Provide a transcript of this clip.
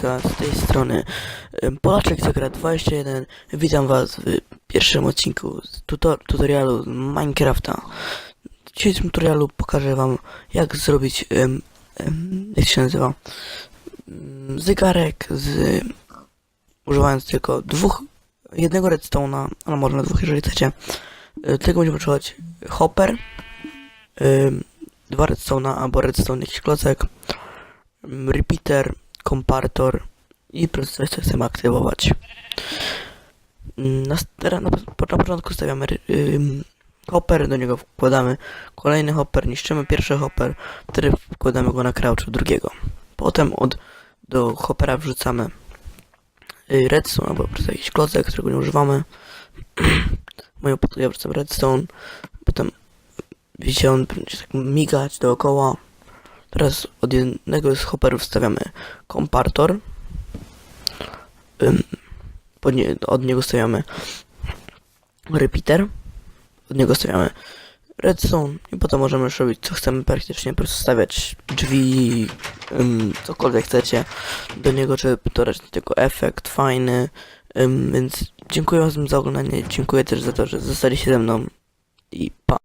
Siemaneczka, z tej strony. Polaczek Zagra 21 Witam was w pierwszym odcinku tutor tutorialu Minecrafta. W dzisiejszym tutorialu pokażę wam jak zrobić em, em, jak się nazywa? Mm, zegarek z używając tylko dwóch jednego redstone'a, ale można dwóch jeżeli chcecie. E, tego będziemy potrzebować hopper em, dwa redstone'a albo redstone jakiś klocek repeater, kompartor i proces co chcemy aktywować. Na, na, na początku stawiamy ym, hopper, do niego wkładamy kolejny hopper, niszczymy pierwszy hopper, wtedy wkładamy go na crouch drugiego. Potem od, do hoppera wrzucamy y, redstone albo po prostu jakiś klocek, którego nie używamy. Moją podłogę wrzucam redstone, potem widzicie on będzie tak migać dookoła. Teraz od jednego z hopperów stawiamy kompartor. Nie, od niego stawiamy repeater. Od niego stawiamy redstone i potem możemy już robić co chcemy praktycznie, po prostu stawiać drzwi, cokolwiek chcecie do niego, żeby dodać do tego efekt fajny. Więc dziękuję wam za oglądanie, dziękuję też za to, że zostaliście ze mną i pa.